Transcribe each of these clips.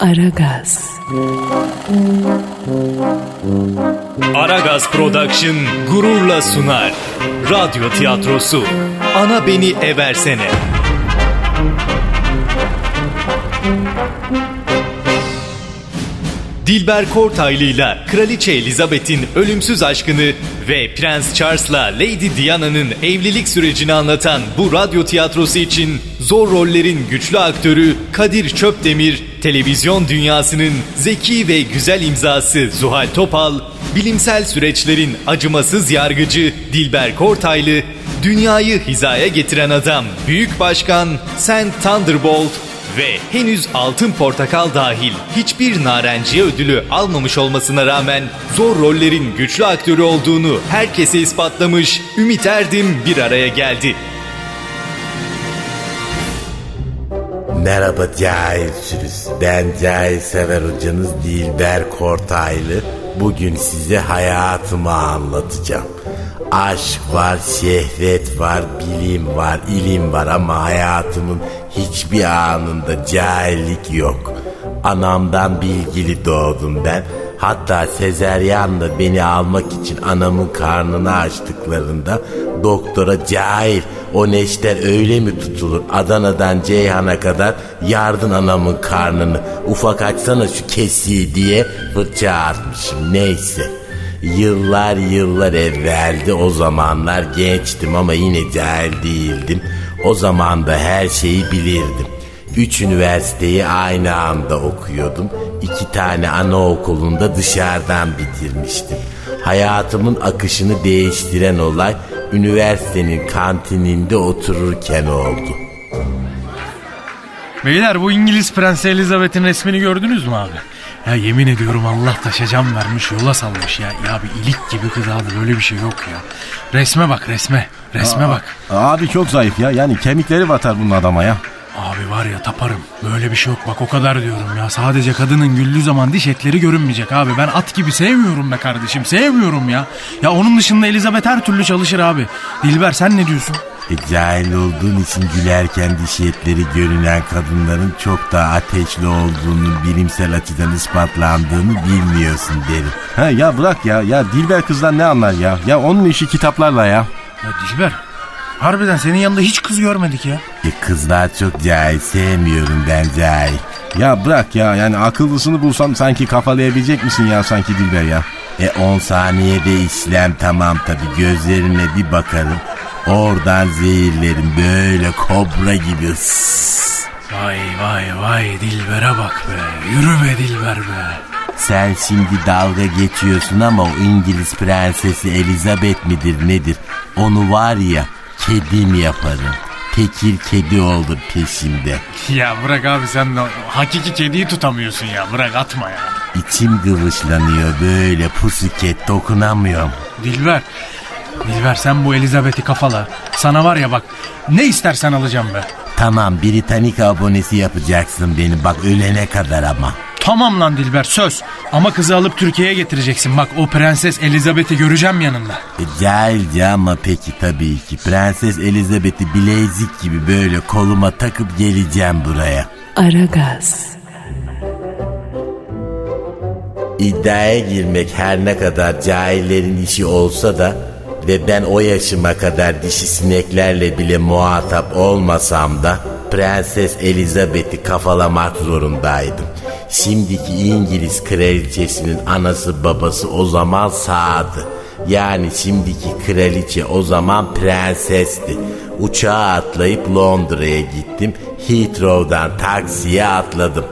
Aragaz, Aragaz Production gururla sunar. Radyo tiyatrosu Ana Beni Eversene. Dilber Kortaylı'yla Kraliçe Elizabeth'in ölümsüz aşkını ve Prens Charles'la Lady Diana'nın evlilik sürecini anlatan bu radyo tiyatrosu için zor rollerin güçlü aktörü Kadir Çöpdemir, televizyon dünyasının zeki ve güzel imzası Zuhal Topal, bilimsel süreçlerin acımasız yargıcı Dilber Kortaylı, dünyayı hizaya getiren adam Büyük Başkan Sen Thunderbolt ve henüz altın portakal dahil hiçbir narenciye ödülü almamış olmasına rağmen zor rollerin güçlü aktörü olduğunu herkese ispatlamış Ümit Erdim bir araya geldi. Merhaba cahil sürüs. Ben cahil sever hocanız Dilber Kortaylı. Bugün size hayatımı anlatacağım. Aşk var, şehvet var, bilim var, ilim var ama hayatımın hiçbir anında cahillik yok. Anamdan bilgili doğdum ben. Hatta sezeryanla beni almak için anamın karnını açtıklarında doktora cahil o neşter öyle mi tutulur Adana'dan Ceyhan'a kadar yardın anamın karnını ufak açsana şu kesiği diye fırça atmışım neyse. Yıllar yıllar evveldi o zamanlar gençtim ama yine cahil değildim. O zaman da her şeyi bilirdim. Üç üniversiteyi aynı anda okuyordum. İki tane anaokulunda dışarıdan bitirmiştim. Hayatımın akışını değiştiren olay üniversitenin kantininde otururken oldu. Beyler bu İngiliz Prensi Elizabeth'in resmini gördünüz mü abi? Ya yemin ediyorum Allah taşa can vermiş yola salmış ya. Ya bir ilik gibi kız abi böyle bir şey yok ya. Resme bak resme. Resme bak. Abi çok zayıf ya. Yani kemikleri batar bunun adama ya. Abi var ya taparım. Böyle bir şey yok bak o kadar diyorum ya. Sadece kadının güldüğü zaman diş etleri görünmeyecek abi. Ben at gibi sevmiyorum be kardeşim. Sevmiyorum ya. Ya onun dışında Elizabeth her türlü çalışır abi. Dilber sen ne diyorsun? E, cahil olduğun için gülerken diş etleri görünen kadınların çok daha ateşli olduğunu bilimsel açıdan ispatlandığını bilmiyorsun derim. Ha ya bırak ya. Ya Dilber kızlar ne anlar ya? Ya onun işi kitaplarla ya. Ya Dilber harbiden senin yanında hiç kız görmedik ya. E, kızlar çok cahil sevmiyorum ben cahil. Ya bırak ya. Yani akıllısını bulsam sanki kafalayabilecek misin ya sanki Dilber ya? E 10 saniyede işlem tamam tabi gözlerine bir bakarım. Oradan zehirlerim böyle kobra gibi. Sss. Vay vay vay Dilber'e bak be. Yürü be Dilber be. Sen şimdi dalga geçiyorsun ama o İngiliz prensesi Elizabeth midir nedir? Onu var ya kedim yaparım. Tekir kedi olur peşimde. Ya bırak abi sen de hakiki kediyi tutamıyorsun ya. Bırak atma ya. İçim kıvışlanıyor böyle pusuket dokunamıyorum. Dilber. Dilber sen bu Elizabeth'i kafala. Sana var ya bak ne istersen alacağım be. Tamam Britannica abonesi yapacaksın beni bak ölene kadar ama. Tamam lan Dilber söz. Ama kızı alıp Türkiye'ye getireceksin. Bak o prenses Elizabeth'i göreceğim yanında. E, cahilce ama peki tabii ki. Prenses Elizabeth'i bilezik gibi böyle koluma takıp geleceğim buraya. Aragaz, İddiaya girmek her ne kadar cahillerin işi olsa da ve ben o yaşıma kadar dişi sineklerle bile muhatap olmasam da Prenses Elizabeth'i kafalamak zorundaydım. Şimdiki İngiliz kraliçesinin anası babası o zaman sağdı. Yani şimdiki kraliçe o zaman prensesti. Uçağa atlayıp Londra'ya gittim. Heathrow'dan taksiye atladım.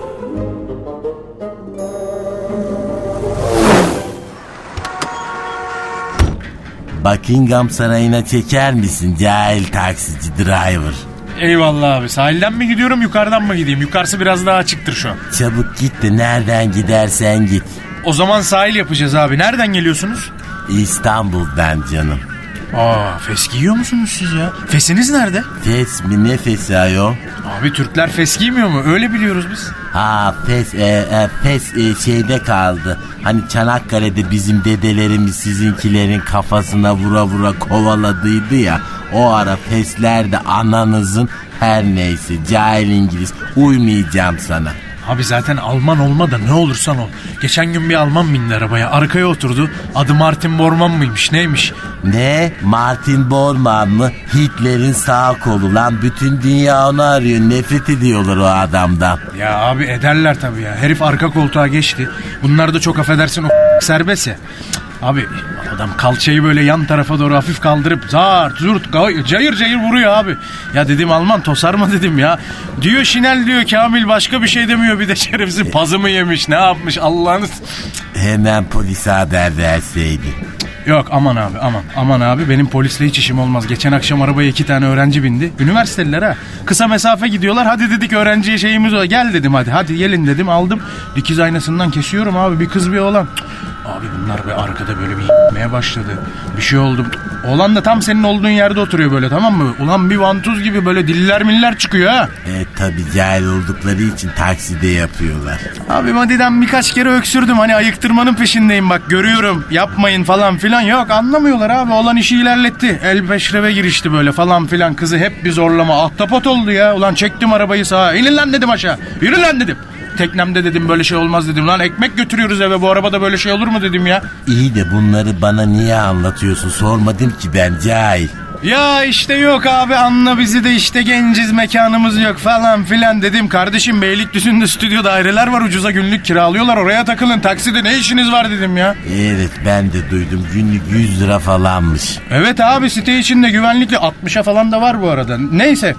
Buckingham Sarayı'na çeker misin cahil taksici driver? Eyvallah abi. Sahilden mi gidiyorum yukarıdan mı gideyim? Yukarısı biraz daha açıktır şu an. Çabuk git de nereden gidersen git. O zaman sahil yapacağız abi. Nereden geliyorsunuz? İstanbul'dan canım. Aa fes giyiyor musunuz siz ya? Fesiniz nerede? Fes mi nefesi ayol? Abi Türkler fes giymiyor mu? Öyle biliyoruz biz. Ha Fes, e, e, Fes e, şeyde kaldı. Hani Çanakkale'de bizim dedelerimiz sizinkilerin kafasına vura vura kovaladıydı ya. O ara Fesler de ananızın her neyse cahil İngiliz uymayacağım sana. Abi zaten Alman olma da ne olursan ol. Geçen gün bir Alman bindi arabaya. Arkaya oturdu. Adı Martin Bormann mıymış neymiş? Ne? Martin Bormann mı? Hitler'in sağ kolu lan. Bütün dünya onu arıyor. Nefret ediyorlar o adamdan. Ya abi ederler tabii ya. Herif arka koltuğa geçti. Bunlar da çok affedersin o serbest ya. Cık, Abi adam kalçayı böyle yan tarafa doğru hafif kaldırıp zart zurt cayır cayır vuruyor abi. Ya dedim Alman tosarma dedim ya. Diyor Şinel diyor Kamil başka bir şey demiyor bir de şerefsiz pazımı yemiş ne yapmış Allah'ınız. Hemen polise haber verseydi. Yok aman abi aman aman abi benim polisle hiç işim olmaz. Geçen akşam arabaya iki tane öğrenci bindi. Üniversiteliler ha. Kısa mesafe gidiyorlar. Hadi dedik öğrenciye şeyimiz o. Gel dedim hadi hadi gelin dedim aldım. Dikiz aynasından kesiyorum abi bir kız bir oğlan. Cık, Abi bunlar be arkada böyle bir y**meye başladı. Bir şey oldu. Oğlan da tam senin olduğun yerde oturuyor böyle tamam mı? Ulan bir vantuz gibi böyle diller miller çıkıyor ha. E tabi cahil oldukları için takside yapıyorlar. Abi Madi'den birkaç kere öksürdüm. Hani ayıktırmanın peşindeyim bak görüyorum. Yapmayın falan filan. Yok anlamıyorlar abi. Olan işi ilerletti. El peşreve girişti böyle falan filan. Kızı hep bir zorlama. Ahtapot oldu ya. Ulan çektim arabayı sağa. İnin lan dedim aşağı. Yürü lan dedim teknemde dedim böyle şey olmaz dedim. Lan ekmek götürüyoruz eve bu arabada böyle şey olur mu dedim ya. İyi de bunları bana niye anlatıyorsun? Sormadım ki ben cahil. Ya işte yok abi anla bizi de işte genciz mekanımız yok falan filan dedim. Kardeşim Beylikdüzü'nde stüdyo daireler var ucuza günlük kiralıyorlar oraya takılın takside ne işiniz var dedim ya. Evet ben de duydum günlük 100 lira falanmış. Evet abi site içinde güvenlikli 60'a falan da var bu arada. Neyse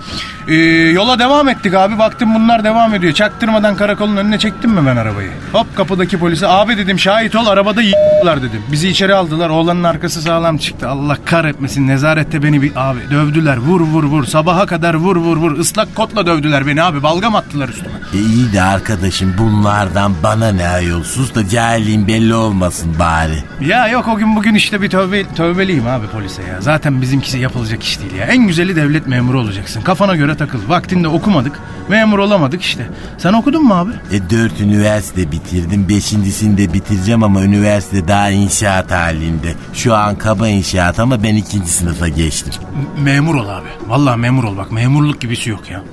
ee, yola devam ettik abi baktım bunlar devam ediyor. Çaktırmadan karakolun önüne çektim mi ben arabayı? Hop kapıdaki polise abi dedim şahit ol arabada y**lar dedim. Bizi içeri aldılar oğlanın arkası sağlam çıktı. Allah kahretmesin nezarette beni bir abi dövdüler vur vur vur sabaha kadar vur vur vur ıslak kotla dövdüler beni abi balgam attılar üstüme. E iyi de arkadaşım bunlardan bana ne ayol sus da cahilliğin belli olmasın bari. Ya yok o gün bugün işte bir tövbe, tövbeliyim abi polise ya. Zaten bizimkisi yapılacak iş değil ya. En güzeli devlet memuru olacaksın. Kafana göre takıl. Vaktinde okumadık. Memur olamadık işte. Sen okudun mu abi? E dört üniversite bitirdim. Beşincisini de bitireceğim ama üniversite daha inşaat halinde. Şu an kaba inşaat ama ben ikinci sınıfa geçtim. M- memur ol abi. Vallahi memur ol bak. Memurluk gibisi yok ya.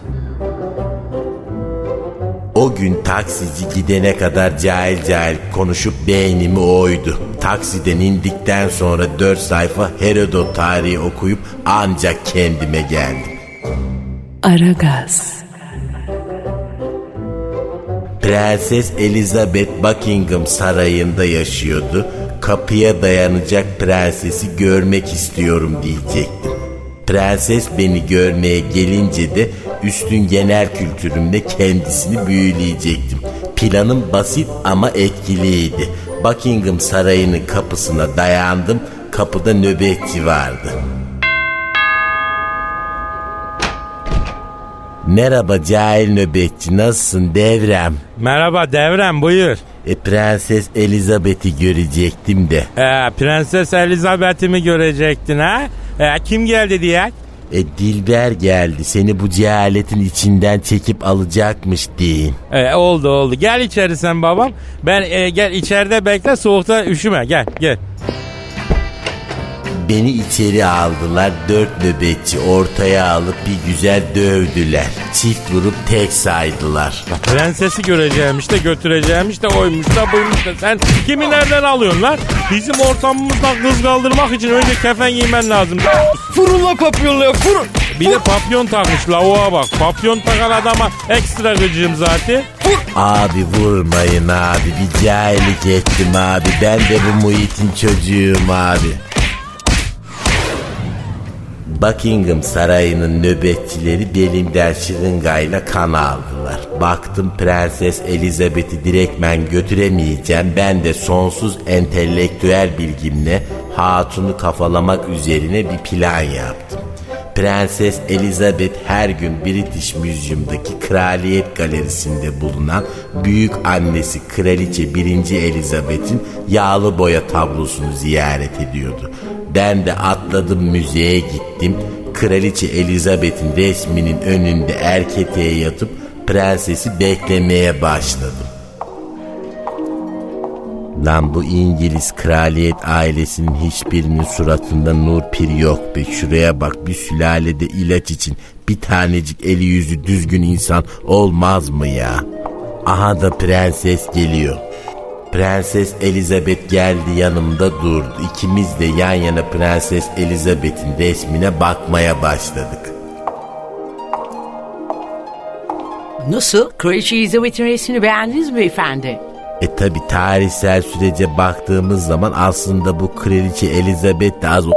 O gün taksici gidene kadar cahil cahil konuşup beynimi oydu. Taksiden indikten sonra 4 sayfa Herodot tarihi okuyup ancak kendime geldim. Aragaz, Prenses Elizabeth Buckingham Sarayı'nda yaşıyordu. Kapıya dayanacak prensesi görmek istiyorum diyecektim. Prenses beni görmeye gelince de üstün genel kültürümle kendisini büyüleyecektim. Planım basit ama etkiliydi. Buckingham Sarayı'nın kapısına dayandım. Kapıda nöbetçi vardı. Merhaba cahil nöbetçi nasılsın devrem? Merhaba Devrem buyur. E, Prenses Elizabeth'i görecektim de. Ee, Prenses Elizabeth'i mi görecektin ha? Ee, kim geldi diye? E, Dilber geldi seni bu cehaletin içinden çekip alacakmış deyin. Ee, oldu oldu. Gel içeri sen babam. Ben e, gel içeride bekle soğukta üşüme. Gel gel. Beni içeri aldılar dört nöbetçi ortaya alıp bir güzel dövdüler. Çift vurup tek saydılar. Prensesi göreceğimiş de götüreceğimiş de oymuş da buymuş da. Sen kimi nereden alıyorsun lan? Bizim ortamımızdan kız kaldırmak için önce kefen giymen lazım. Vurun la papyonla vurun. Bir de papyon takmış lavuğa bak. Papyon takan adama ekstra gıcığım zaten. Abi vurmayın abi bir cahillik ettim abi. Ben de bu muhitin çocuğuyum abi. Buckingham Sarayı'nın nöbetçileri belimden şırıngayla kan aldılar. Baktım Prenses Elizabeth'i direktmen götüremeyeceğim. Ben de sonsuz entelektüel bilgimle hatunu kafalamak üzerine bir plan yaptım. Prenses Elizabeth her gün British Museum'daki Kraliyet Galerisi'nde bulunan büyük annesi Kraliçe 1. Elizabeth'in yağlı boya tablosunu ziyaret ediyordu. Ben de atladım müzeye gittim. Kraliçe Elizabeth'in resminin önünde erketeye yatıp prensesi beklemeye başladım. Lan bu İngiliz kraliyet ailesinin hiçbirinin suratında nur pir yok be. Şuraya bak bir sülalede ilaç için bir tanecik eli yüzü düzgün insan olmaz mı ya? Aha da prenses geliyor. Prenses Elizabeth geldi yanımda durdu. İkimiz de yan yana Prenses Elizabeth'in resmine bakmaya başladık. Nasıl? Kraliçe Elizabeth'in resmini beğendiniz mi beyefendi? E tabi tarihsel sürece baktığımız zaman aslında bu kraliçe Elizabeth de az o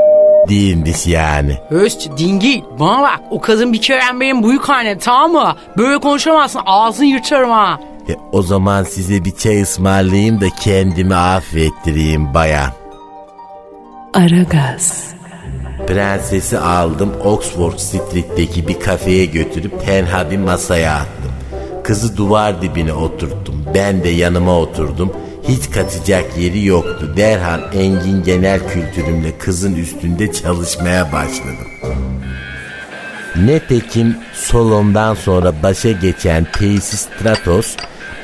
değilmiş yani. Höst, dingil. Bana bak o kadın bir kere benim büyük annem tamam mı? Böyle konuşamazsın ağzını yırtarım ha. E, o zaman size bir çay ısmarlayayım da kendimi affettireyim bayan. Aragaz, Prensesi aldım Oxford Street'teki bir kafeye götürüp tenha bir masaya attım. Kızı duvar dibine oturttum. Ben de yanıma oturdum. Hiç kaçacak yeri yoktu. Derhal engin genel kültürümle kızın üstünde çalışmaya başladım. Netekim Solon'dan sonra başa geçen Stratos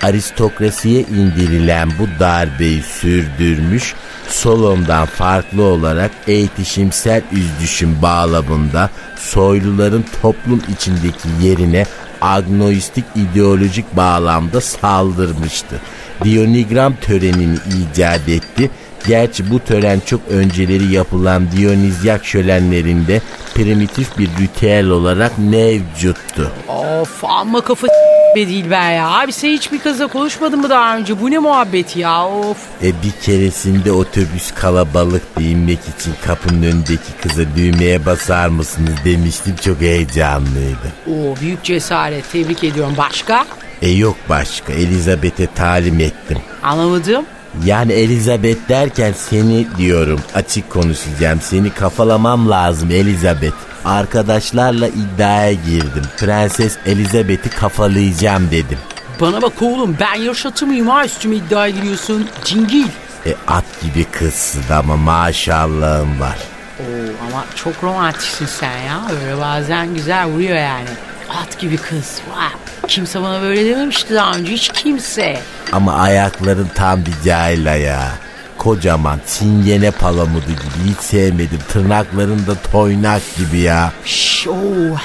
aristokrasiye indirilen bu darbeyi sürdürmüş, Solon'dan farklı olarak eğitişimsel üzdüşüm bağlamında soyluların toplum içindeki yerine agnostik ideolojik bağlamda saldırmıştı. Dionigram törenini icat etti. Gerçi bu tören çok önceleri yapılan Dionizyak şölenlerinde primitif bir ritüel olarak mevcuttu. Of amma kafa be değil be ya. Abi sen hiç bir kızla konuşmadın mı daha önce? Bu ne muhabbet ya of. E bir keresinde otobüs kalabalık inmek için kapının önündeki kıza düğmeye basar mısınız demiştim çok heyecanlıydı. Oo büyük cesaret tebrik ediyorum. Başka? E yok başka Elizabeth'e talim ettim. Anlamadım. Yani Elizabeth derken seni diyorum açık konuşacağım seni kafalamam lazım Elizabeth. Arkadaşlarla iddiaya girdim. Prenses Elizabeth'i kafalayacağım dedim. Bana bak oğlum ben yaşatı mıyım ha üstüme iddia giriyorsun. Cingil. E at gibi kızsın ama maşallahın var. Oo ama çok romantiksin sen ya. Öyle bazen güzel vuruyor yani. At gibi kız. Vay. Kimse bana böyle dememişti daha önce. Hiç kimse. Ama ayakların tam bir cahil ayağı. Kocaman çingene palamudu gibi hiç sevmedim. Tırnakların da toynak gibi ya. Şş, oo.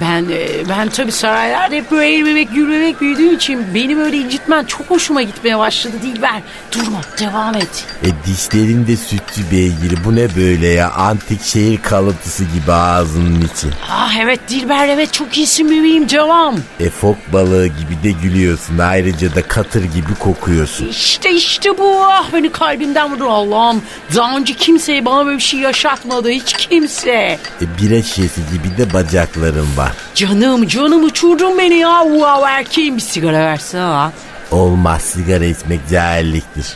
Ben e, ben tabii saraylarda hep böyle eğilmemek, yürümemek büyüdüğüm için beni böyle incitmen çok hoşuma gitmeye başladı Dilber. Durma, devam et. E dişlerin de sütlü beygiri. Bu ne böyle ya? Antik şehir kalıntısı gibi ağzının içi. Ah evet Dilber evet çok iyisin bebeğim devam. E fok balığı gibi de gülüyorsun. Ayrıca da katır gibi kokuyorsun. İşte işte bu ah beni kalbimden vurdu Allah'ım. Daha önce kimseye bana böyle bir şey yaşatmadı hiç kimse. E bira şişesi gibi de bacakların var. Canım canım uçurdun beni ya. Wow erkeğim bir sigara versene lan. Olmaz sigara içmek cahilliktir.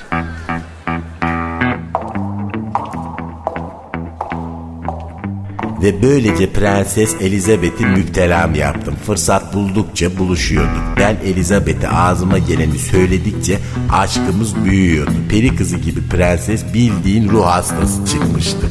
Ve böylece Prenses Elizabeth'i müptelam yaptım. Fırsat buldukça buluşuyorduk. Ben Elizabeth'e ağzıma geleni söyledikçe aşkımız büyüyordu. Peri kızı gibi prenses bildiğin ruh hastası çıkmıştı.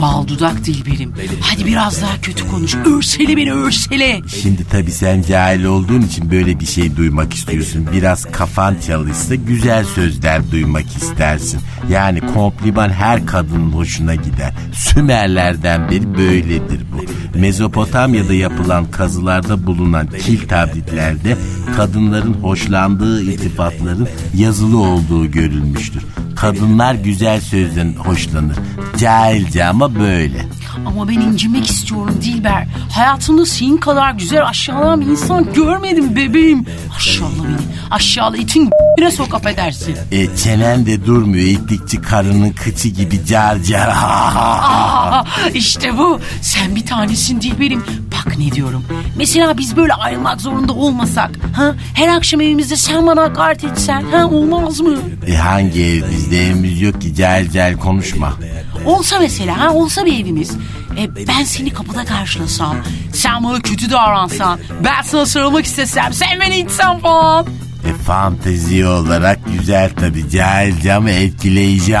Bal dudak Dilberim. Hadi biraz daha kötü konuş. Örsele beni örsele. Şimdi tabii sen cahil olduğun için böyle bir şey duymak istiyorsun. Biraz kafan çalışsa güzel sözler duymak istersin. Yani kompliman her kadının hoşuna gider. Sümerlerden beri böyledir bu. Mezopotamya'da yapılan kazılarda bulunan kil tablitlerde kadınların hoşlandığı iltifatların yazılı olduğu görülmüştür. Kadınlar güzel sözden hoşlanır. Cahilce ama böyle. Ama ben incinmek istiyorum Dilber. Hayatımda senin kadar güzel aşağılayan bir insan görmedim bebeğim. Aşağıla beni. Aşağıla itin bire sok affedersin. E, çenen de durmuyor. İtlikçi karının kıçı gibi car car. Aa, işte bu. Sen bir tanesin Dilberim. Bak ne diyorum. Mesela biz böyle ayrılmak zorunda olmasak. Ha? Her akşam evimizde sen bana hakaret etsen. Ha? Olmaz mı? E, hangi ev? Bizde evimiz yok ki. Cahil cahil konuşma. Olsa mesela ha olsa bir evimiz. E, ben seni kapıda karşılasam. Sen bana kötü davransan. Ben sana sarılmak istesem. Sen beni itsen falan. E, fantezi olarak güzel tabi. Cahilce ama etkileyici.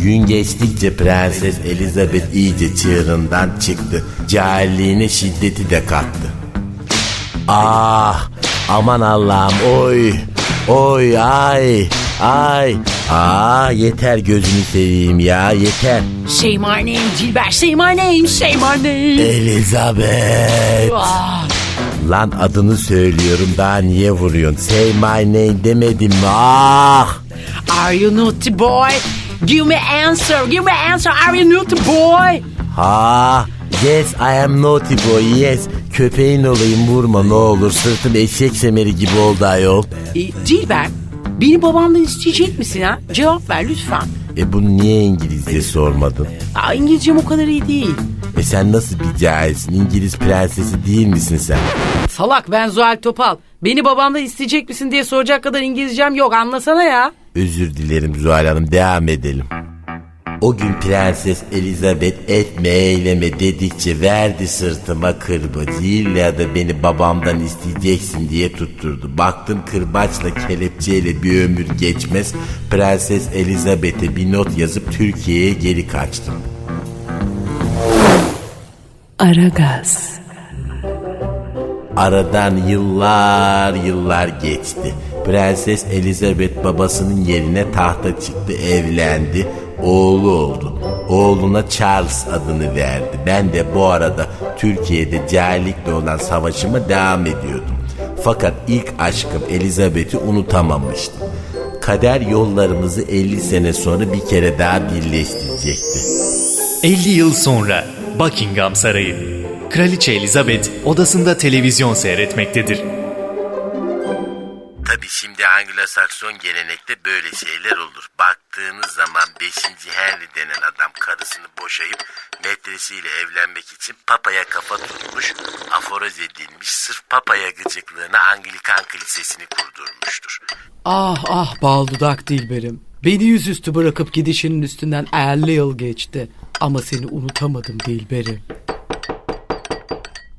Gün geçtikçe Prenses Elizabeth iyice çığırından çıktı. Cahilliğine şiddeti de kattı. Ah aman Allah'ım oy oy ay ay Aa yeter gözünü seveyim ya yeter. Say my name Dilber. Say my name. Say my name. Elizabeth. Ah, Lan adını söylüyorum daha niye vuruyorsun? Say my name demedim mi? Ah! are you naughty boy? Give me answer. Give me answer. Are you naughty boy? Ha, yes I am naughty boy yes. Köpeğin olayım vurma ne olur. Sırtım eşek semeri gibi oldu ayol. E, Dilber, beni babamdan isteyecek misin ha? Cevap ver lütfen. E bunu niye İngilizce sormadın? Aa, İngilizcem o kadar iyi değil. E sen nasıl bir cahilsin? İngiliz prensesi değil misin sen? Salak ben Zuhal Topal. Beni babamdan isteyecek misin diye soracak kadar İngilizcem yok anlasana ya. Özür dilerim Zuhal Hanım devam edelim. O gün Prenses Elizabeth etme eyleme dedikçe verdi sırtıma kırbacı. İlla da beni babamdan isteyeceksin diye tutturdu. Baktım kırbaçla kelepçeyle bir ömür geçmez. Prenses Elizabeth'e bir not yazıp Türkiye'ye geri kaçtım. Aragaz, Aradan yıllar yıllar geçti. Prenses Elizabeth babasının yerine tahta çıktı, evlendi, oğlu oldu. Oğluna Charles adını verdi. Ben de bu arada Türkiye'de cahillikle olan savaşıma devam ediyordum. Fakat ilk aşkım Elizabeth'i unutamamıştım. Kader yollarımızı 50 sene sonra bir kere daha birleştirecekti. 50 yıl sonra Buckingham Sarayı. Kraliçe Elizabeth odasında televizyon seyretmektedir. Tabi şimdi Anglo-Sakson gelenekte böyle şeyler olur. Baktığınız zaman 5. Henry denen adam karısını boşayıp metresiyle evlenmek için papaya kafa tutmuş, aforoz edilmiş, sırf papaya gıcıklığına Anglikan kilisesini kurdurmuştur. Ah ah bal dudak Dilberim. Beni yüzüstü bırakıp gidişinin üstünden 50 yıl geçti. Ama seni unutamadım Dilberim.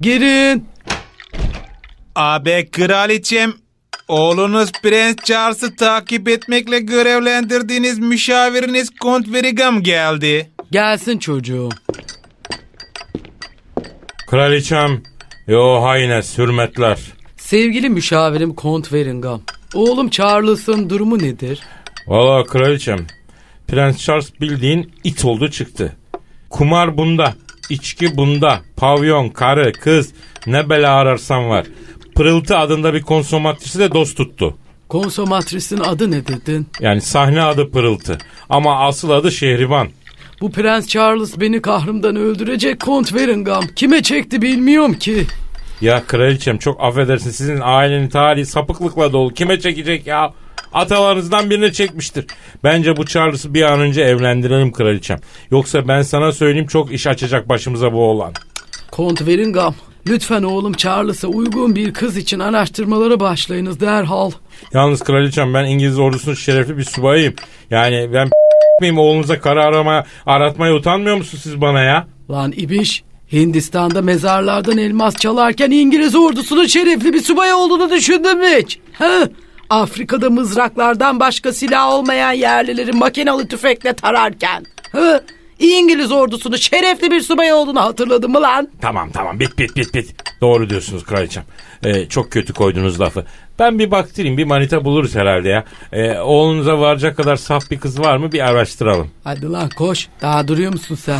Girin. Abi kraliçem, oğlunuz Prens Charles'ı takip etmekle görevlendirdiğiniz müşaviriniz Kont Verigam geldi. Gelsin çocuğum. Kraliçem, yo haynes, hürmetler. Sevgili müşavirim Kont Weringham. Oğlum Charles'ın durumu nedir? Valla kraliçem, Prens Charles bildiğin it oldu çıktı. Kumar bunda, içki bunda, pavyon, karı, kız, ne bela ararsan var. Pırıltı adında bir konsomatrisi de dost tuttu. Konsomatris'in adı ne dedin? Yani sahne adı Pırıltı ama asıl adı Şehriban. Bu Prens Charles beni kahrımdan öldürecek Kont Weringham. Kime çekti bilmiyorum ki. Ya kraliçem çok affedersin sizin ailenin tarihi sapıklıkla dolu. Kime çekecek ya? Atalarınızdan birine çekmiştir. Bence bu Charles'ı bir an önce evlendirelim kraliçem. Yoksa ben sana söyleyeyim çok iş açacak başımıza bu oğlan. Kont Weringham. Lütfen oğlum Charles'a uygun bir kız için araştırmalara başlayınız derhal. Yalnız kraliçem ben İngiliz ordusunun şerefli bir subayıyım. Yani ben miyim oğlunuza kara arama aratmaya utanmıyor musunuz siz bana ya? Lan ibiş Hindistan'da mezarlardan elmas çalarken İngiliz ordusunun şerefli bir subay olduğunu düşündün mü hiç? He? Afrika'da mızraklardan başka silah olmayan yerlileri makinalı tüfekle tararken. He? İngiliz ordusunun şerefli bir subay olduğunu hatırladın mı lan? Tamam tamam bit bit bit bit. Doğru diyorsunuz kraliçem. Ee, çok kötü koydunuz lafı. Ben bir baktırayım bir manita buluruz herhalde ya. Ee, oğlunuza varacak kadar saf bir kız var mı bir araştıralım. Hadi lan koş. Daha duruyor musun sen?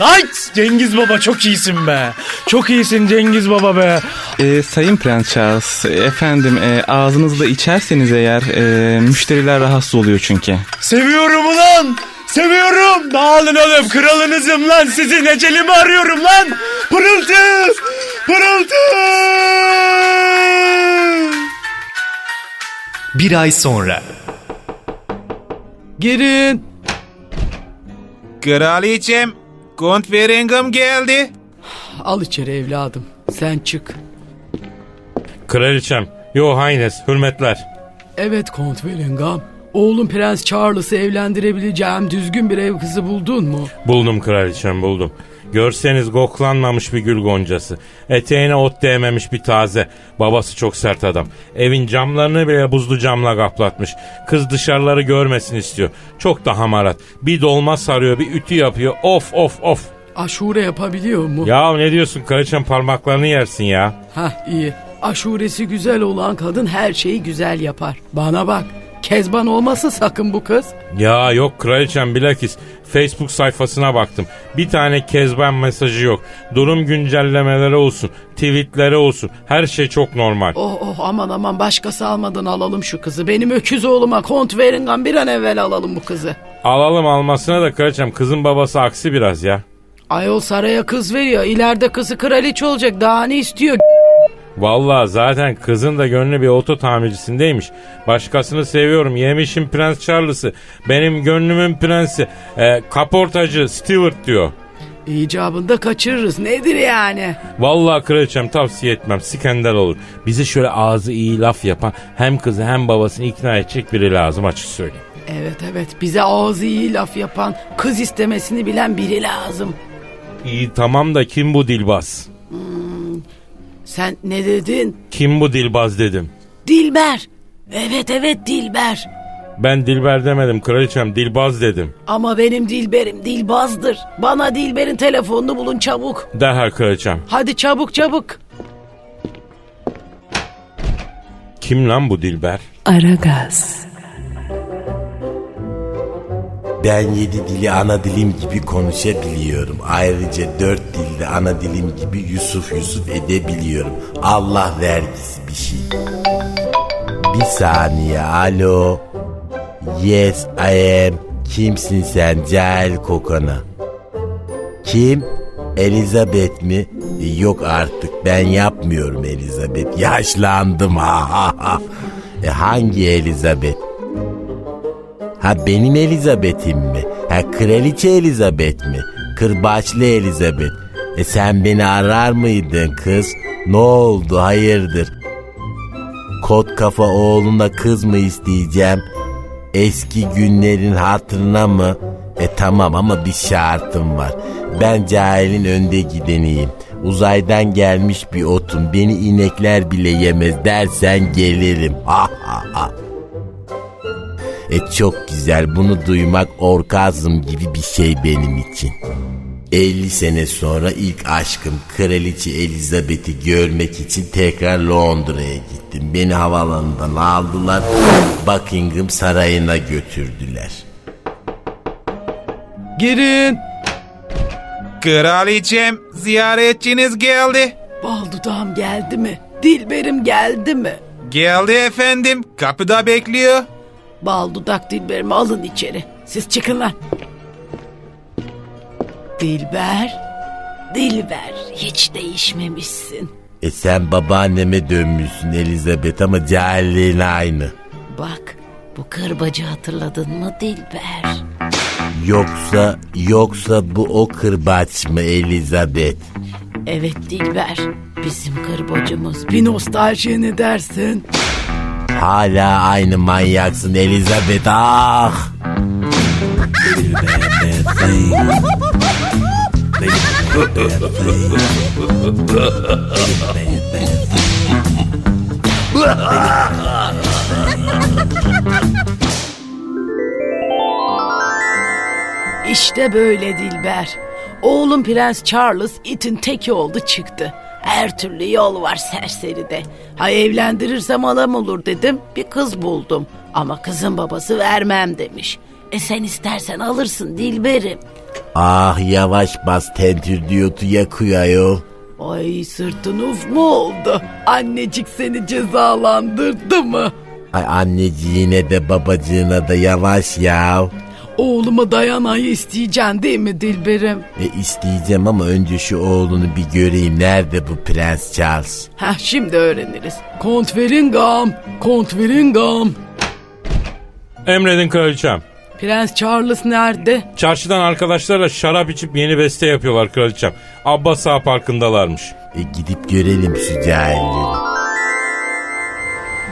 Ay! Cengiz Baba çok iyisin be. Çok iyisin Cengiz Baba be. Ee, Sayın Prens Charles, efendim e, ağzınızda içerseniz eğer e, müşteriler rahatsız oluyor çünkü. Seviyorum ulan. Seviyorum. Dağılın oğlum. Kralınızım lan. Sizin ecelimi arıyorum lan. Pırıltı. Pırıltı. Bir ay sonra Girin. Kraliçem, Kont Verigam geldi. Al içeri evladım. Sen çık. Kraliçem, yo haynes, hürmetler. Evet Kont Weringham. Oğlum Prens Charles'ı evlendirebileceğim düzgün bir ev kızı buldun mu? Buldum kraliçem buldum. Görseniz goklanmamış bir gül goncası. Eteğine ot değmemiş bir taze. Babası çok sert adam. Evin camlarını bile buzlu camla kaplatmış. Kız dışarıları görmesin istiyor. Çok da hamarat. Bir dolma sarıyor bir ütü yapıyor. Of of of. Aşure yapabiliyor mu? Ya ne diyorsun kraliçem parmaklarını yersin ya. Hah iyi. Aşuresi güzel olan kadın her şeyi güzel yapar. Bana bak. Kezban olmasın sakın bu kız. Ya yok kraliçem bilakis Facebook sayfasına baktım. Bir tane kezban mesajı yok. Durum güncellemeleri olsun, tweetleri olsun. Her şey çok normal. Oh oh aman aman başkası almadan alalım şu kızı. Benim öküz oğluma kont verin bir an evvel alalım bu kızı. Alalım almasına da kraliçem kızın babası aksi biraz ya. Ayol saraya kız veriyor. İleride kızı kraliçe olacak. Daha ne istiyor? Vallahi zaten kızın da gönlü bir oto tamircisindeymiş. Başkasını seviyorum. Yemişim Prens Charles'ı. Benim gönlümün prensi. E, kaportacı Stewart diyor. İcabında kaçırırız. Nedir yani? Vallahi kraliçem tavsiye etmem. Skandal olur. Bize şöyle ağzı iyi laf yapan hem kızı hem babasını ikna edecek biri lazım açık söyleyeyim. Evet evet bize ağzı iyi laf yapan, kız istemesini bilen biri lazım. İyi tamam da kim bu dilbaz? Sen ne dedin? Kim bu dilbaz dedim. Dilber. Evet evet Dilber. Ben Dilber demedim kraliçem Dilbaz dedim. Ama benim Dilberim Dilbaz'dır. Bana Dilber'in telefonunu bulun çabuk. Derhal kraliçem. Hadi çabuk çabuk. Kim lan bu Dilber? Aragaz, Ben yedi dili ana dilim gibi konuşabiliyorum. Ayrıca dört dilde ana dilim gibi Yusuf Yusuf edebiliyorum. Allah vergisi bir şey. Bir saniye alo. Yes I am. Kimsin sen cahil kokana? Kim? Elizabeth mi? Yok artık ben yapmıyorum Elizabeth. Yaşlandım ha ha ha. E, hangi Elizabeth? Ha benim Elizabeth'im mi? Ha kraliçe Elizabeth mi? Kırbaçlı Elizabeth. E sen beni arar mıydın kız? Ne oldu hayırdır? Kot kafa oğluna kız mı isteyeceğim? Eski günlerin hatırına mı? E tamam ama bir şartım var. Ben cahilin önde gideniyim. Uzaydan gelmiş bir otum. Beni inekler bile yemez dersen gelirim. Ha ha ha. E çok güzel bunu duymak orgazm gibi bir şey benim için. 50 sene sonra ilk aşkım Kraliçe Elizabeth'i görmek için tekrar Londra'ya gittim. Beni havalanından aldılar, Buckingham Sarayı'na götürdüler. Girin. Kraliçem ziyaretçiniz geldi. Bal dudağım geldi mi? Dilberim geldi mi? Geldi efendim. Kapıda bekliyor. Bal dudak Dilberimi alın içeri. Siz çıkın lan. Dilber. Dilber hiç değişmemişsin. E sen babaanneme dönmüşsün Elizabeth ama cahilliğin aynı. Bak bu kırbacı hatırladın mı Dilber? Yoksa, yoksa bu o kırbaç mı Elizabeth? Evet Dilber bizim kırbacımız. Bir nostalji ne dersin? Hala aynı manyaksın Elizabeth ah! İşte böyle Dilber. Oğlum Prens Charles itin teki oldu çıktı. Her türlü yol var serseride. Ha evlendirirsem alam olur dedim. Bir kız buldum. Ama kızın babası vermem demiş. E sen istersen alırsın Dilberim. Ah yavaş bas tentür diyotu yakıyor ayol. Ay sırtın uf mu oldu? Annecik seni cezalandırdı mı? Ay anneciğine de babacığına da yavaş ya. Oğluma dayanayı isteyeceksin değil mi Dilberim? E isteyeceğim ama önce şu oğlunu bir göreyim. Nerede bu Prens Charles? Heh şimdi öğreniriz. Kont Veringam, Kont Veringam. Emredin kraliçem. Prens Charles nerede? Çarşıdan arkadaşlarla şarap içip yeni beste yapıyorlar kraliçem. Abbas Ağa Parkı'ndalarmış. E gidip görelim şu cahilleri.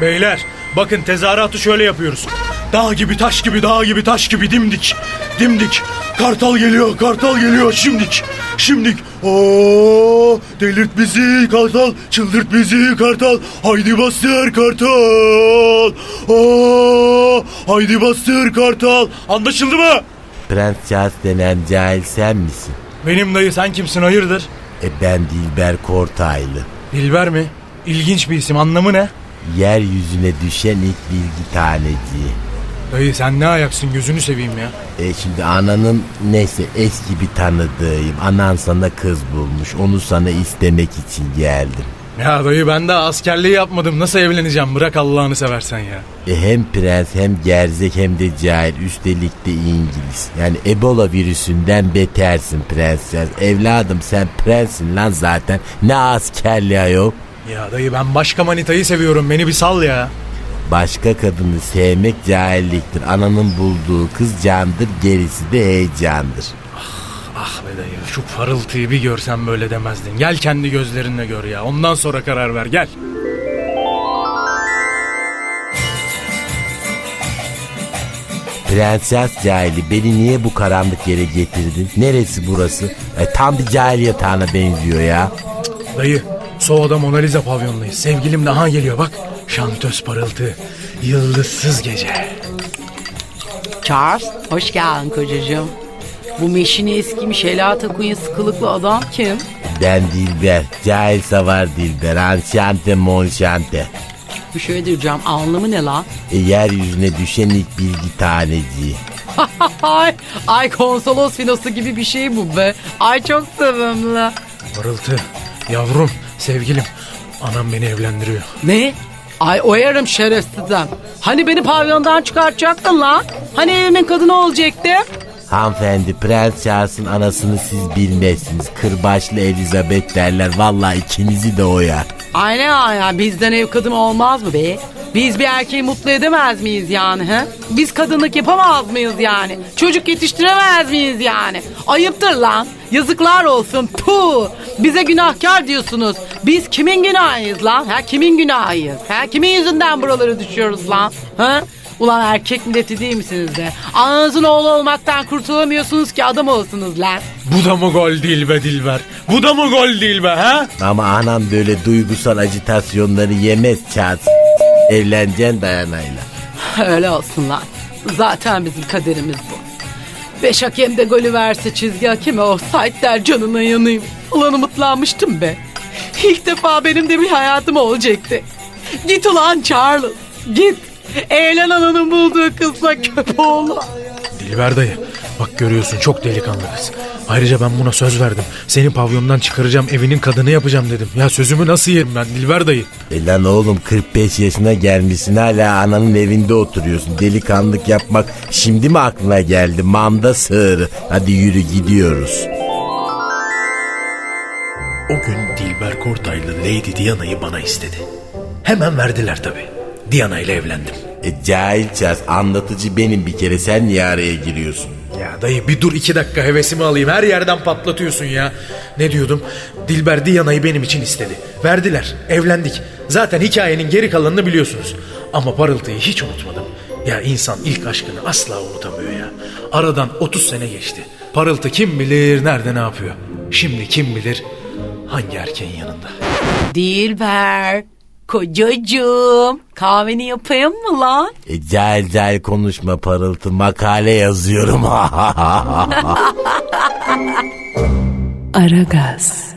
Beyler bakın tezahüratı şöyle yapıyoruz. Dağ gibi taş gibi dağ gibi taş gibi dimdik. Dimdik. Kartal geliyor kartal geliyor şimdik. Şimdik. Oo, delirt bizi kartal, çıldırt bizi kartal. Haydi bastır kartal. Oo, haydi bastır kartal. Anlaşıldı mı? Prens Charles denen cahil sen misin? Benim dayı sen kimsin hayırdır? E ben Dilber Kortaylı. Dilber mi? İlginç bir isim anlamı ne? Yeryüzüne düşen ilk bilgi taneciği. Dayı sen ne ayaksın gözünü seveyim ya. E şimdi ananın neyse eski bir tanıdığım. Anan sana kız bulmuş. Onu sana istemek için geldim. Ya dayı ben daha askerliği yapmadım nasıl evleneceğim bırak Allah'ını seversen ya. E hem prens hem gerzek hem de cahil üstelik de İngiliz. Yani Ebola virüsünden betersin prensler. Evladım sen prensin lan zaten. Ne askerliği ayol. Ya dayı ben başka manitayı seviyorum beni bir sal ya. Başka kadını sevmek cahilliktir. Ananın bulduğu kız candır gerisi de heyecandır. Ah be dayı şu parıltıyı bir görsen böyle demezdin. Gel kendi gözlerinle gör ya ondan sonra karar ver gel. Prenses cahili beni niye bu karanlık yere getirdin? Neresi burası? E, tam bir cahil yatağına benziyor ya. Dayı Soğu'da Mona Lisa pavyonundayız. Sevgilim daha geliyor bak. Şantöz parıltı. Yıldızsız gece. Charles hoş geldin kocacığım. Bu meşini eskimiş helata kuyu kılıklı adam kim? Ben Dilber. Cahil savar Dilber. Anşante monşante. Bu şöyle diyeceğim anlamı ne lan? E, yeryüzüne düşen ilk bilgi taneciği. ay, ay konsolos filosu gibi bir şey bu be. Ay çok sevimli. Parıltı. Yavrum, sevgilim. Anam beni evlendiriyor. Ne? Ay oyarım şerefsizim. Hani beni pavyondan çıkartacaktın lan? Hani evimin kadını olacaktı? Hanımefendi Prens Charles'ın anasını siz bilmezsiniz. Kırbaçlı Elizabeth derler. Vallahi ikinizi de oyar. Aynen ya bizden ev kadını olmaz mı be? Biz bir erkeği mutlu edemez miyiz yani he? Biz kadınlık yapamaz mıyız yani? Çocuk yetiştiremez miyiz yani? Ayıptır lan. Yazıklar olsun. Puh. Bize günahkar diyorsunuz. Biz kimin günahıyız lan? Ha kimin günahıyız? Ha kimin yüzünden buraları düşüyoruz lan? Ha? Ulan erkek milleti değil misiniz de? Ananızın oğlu olmaktan kurtulamıyorsunuz ki adam olsunuz lan. Bu da mı gol değil be Dilber? Bu da mı gol değil be ha? Ama anam böyle duygusal agitasyonları yemez Charles. Evleneceksin dayanayla. Öyle olsun lan. Zaten bizim kaderimiz bu. Beş hakem de golü verse çizgi hakemi offside der canına yanayım. Ulan umutlanmıştım be. İlk defa benim de bir hayatım olacaktı. Git ulan Charles. Git. Eğlen ananın bulduğu kızla köpoğlu. Dilber dayı. Bak görüyorsun çok delikanlı kız. Ayrıca ben buna söz verdim. Seni pavyondan çıkaracağım evinin kadını yapacağım dedim. Ya sözümü nasıl yerim ben Dilber dayı? E lan oğlum 45 yaşına gelmişsin hala ananın evinde oturuyorsun. Delikanlık yapmak şimdi mi aklına geldi? Manda sığırı. Hadi yürü gidiyoruz. O gün Dilber Kortaylı Lady Diana'yı bana istedi. Hemen verdiler tabii. Diana ile evlendim. E cahil Charles anlatıcı benim bir kere sen niye araya giriyorsun? Ya dayı bir dur iki dakika hevesimi alayım. Her yerden patlatıyorsun ya. Ne diyordum? Dilber Diana'yı benim için istedi. Verdiler. Evlendik. Zaten hikayenin geri kalanını biliyorsunuz. Ama parıltıyı hiç unutmadım. Ya insan ilk aşkını asla unutamıyor ya. Aradan 30 sene geçti. Parıltı kim bilir nerede ne yapıyor. Şimdi kim bilir hangi erkeğin yanında. Dilber. Kocacığım. Kahveni yapayım mı lan? E cahil cahil konuşma parıltı makale yazıyorum. Aragaz.